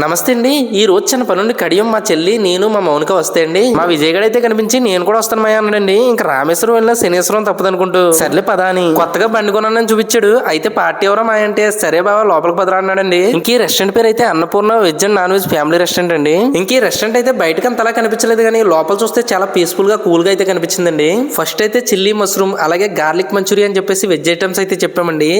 నమస్తే అండి. ఈ రోజు చిన్న పనుండి కడియం మా చెల్లి నేను మా మౌనిక వస్తే అండి. మా విజయగడ అయితే కనిపించి నేను కూడా వస్తాను మయ్య అన్నాడండి. ఇంకా రామేశ్వరం వెళ్ళిన శనీశ్వరం తప్పదనుకుంటూ. సర్లే పదా అని. కొత్తగా బండి కొన్నానని చూపించాడు. అయితే పార్టీ ఎవరో మా అంటే సరే బాబా లోపలికి పదరా అన్నాడండి. ఇంక ఈ రెస్టారెంట్ పేరు అయితే Annapurna veg and non veg family restaurant అండి. ఇంక ఈ రెస్టారెంట్ అయితే బయటకి అంతలా కనిపించలేదు కానీ లోపల చూస్తే చాలా పీస్ఫుల్గా కూల్గా అయితే కనిపించిందండి. ఫస్ట్ అయితే చిల్లీ మష్రూమ్ అలాగే గార్లిక్ మంచూరియా అని చెప్పేసి వెజ్ ఐటమ్స్ అయితే చెప్పామండి.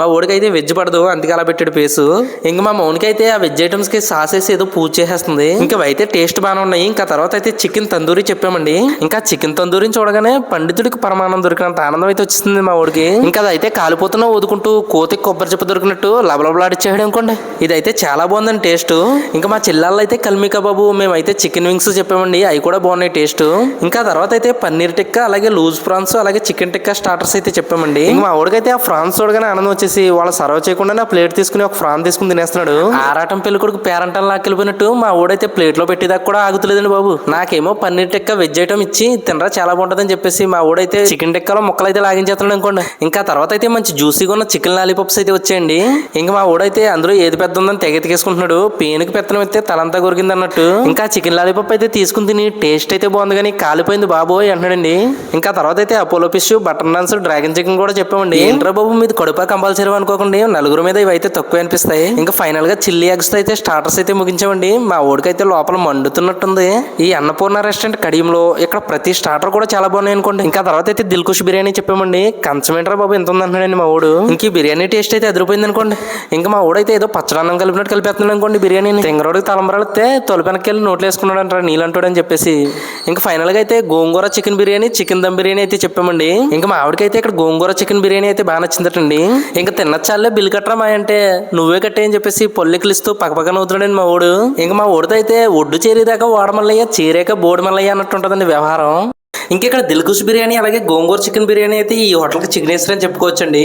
మా ఓడికి అయితే వెజ్ పడదు అందుకే అలా పెట్టాడు పేసు. ఇంకా మా మౌనికి అయితే ఆ వెజ్ ఐటమ్స్కి సాస్ వేసి ఏదో పూజ చేసేస్తుంది. ఇంకా అయితే టేస్ట్ బాగానే ఉన్నాయి. ఇంకా తర్వాత అయితే చికెన్ తందూరి చెప్పామండి. ఇంకా చికెన్ తందూరిని చూడగానే పండితుడికి పరమానం దొరికినంత ఆనందం అయితే వచ్చింది మా వాడికి ఇంకా అదైతే కాలిపోతున్నా ఊదుకుంటూ కోతి కొబ్బరి చెప్ప దొరికినట్టు లబలబలాడిచ్చేయడం అనుకోండి. ఇదైతే చాలా బాగుందండి టేస్ట్. ఇంకా మా చిల్లాల్లో అయితే కల్మి కబాబు మేమైతే చికెన్ వింగ్స్ చెప్పామండి. అవి కూడా బాగున్నాయి టేస్ట్. ఇంకా తర్వాత అయితే పన్నీర్ టిక్కా అలాగే లూజ్ ప్రాన్స్ అలాగే చికెన్ టిక్కా స్టార్టర్స్ అయితే చెప్పామండి. ఇంకా మా ఓడికైతే ఆ ఫ్రాన్స్ చూడగానే ఆనందం వచ్చేసి వాళ్ళ సర్వ్ చేయకుండా ప్లేట్ తీసుకుని ఒక ఫ్రాన్ తీసుకుని తినేస్తున్నాడు. ఆరాటం పెళ్ళి కొడుకు పేరంటం మా ఊడైతే ప్లేట్లో పెట్టేదాకా కూడా ఆగుతలేదండి బాబు. నాకేమో పన్నీర్ టిక్కా వెజ్ ఐటమ్ ఇచ్చి తినరా చాలా బాగుంటుందని చెప్పేసి మా ఊడైతే చికెన్ టిక్కాలో ముక్కలు అయితే లాగించేస్తున్నాడు అనుకోండి. ఇంకా తర్వాత అయితే మంచి జ్యూసీగా ఉన్న చికెన్ లాలీపాప్స్ అయితే వచ్చాయండి. ఇంకా మా ఊడైతే అందులో ఏది పెద్ద ఉందని తెగెతికేసుకుంటున్నాడు పేనుకి పెత్తనం అయితే తలంతా కొరికింది అన్నట్టు. ఇంకా చికెన్ లాలీపాప్ అయితే తీసుకుని తిని టేస్ట్ అయితే బాగుంది కానీ కాలిపోయింది బాబోయ్ అంటున్నాడండి. ఇంకా తర్వాత అయితే Apollo fish butter naans dragon chicken కూడా చెప్పామండి. ఏంట్రా బాబు మీది కడుపా కంపల్సరీ అనుకోకండి. నలుగురు మీద ఇవి అయితే తక్కువ అనిపిస్తాయి. ఇంకా ఫైనల్గా చిల్లీ ఎగ్స్ అయితే స్టార్టర్స్ అయితే ముగించామండి. మా ఓడికైతే లోపల మండుతున్నట్టుంది. ఈ అన్నపూర్ణ రెస్టారెంట్ కడియంలో ఇక్కడ ప్రతి స్టార్టర్ కూడా చాలా బాగున్నాయి అనుకోండి. ఇంకా తర్వాత అయితే దిల్కుష్ బిర్యానీ చెప్పామండి. కంచమేంట్రా బాబు ఎంత ఉందంటున్నాడండి మా ఓడు ఇంక బిర్యానీ టేస్ట్ అయితే అదిరిపోయింది అనుకోండి. ఇంకా మా ఓడైతే ఏదో పచ్చడన్నం కలిపినట్టు కలిపేస్తున్నాడు అనుకోండి బిర్యానీని. తింగరోడికి తలంబరాలితే తొలిపెనక్కి వెళ్ళి నోట్లు వేసుకున్నాడు అంటారు నీళ్ళంటాడని చెప్పేసి. ఇంకా ఫైనల్గా అయితే గోంగూర చికెన్ బిర్యానీ చికెన్ దమ్ బిర్యానీ అయితే చెప్పామండి. ఇంకా మా ఆవిడకైతే ఇక్కడ గోంగూర చికెన్ బిర్యానీ అయితే బాగా నచ్చిందటండి. ఇంకా తినచ్చాలే బిల్ కట్టరా మా అంటే నువ్వే కట్టేయని చెప్పేసి పొల్లికలు ఇస్తూ పక్కపక్కన అవుతున్నాడండి మా ఓడు ఇంకా మా ఓడితో అయితే ఒడ్డు చేరేదాకా ఓడమల్లయ్య చేరాక బోడిమల్లయ్య అన్నట్టు ఉంటుందండి వ్యవహారం. ఇంకా ఇక్కడ దిల్కుష్ బిర్యానీ అలాగే గోంగూర చికెన్ బిర్యానీ అయితే ఈ హోటల్కి చికెన్ అని చెప్పుకోవచ్చండి.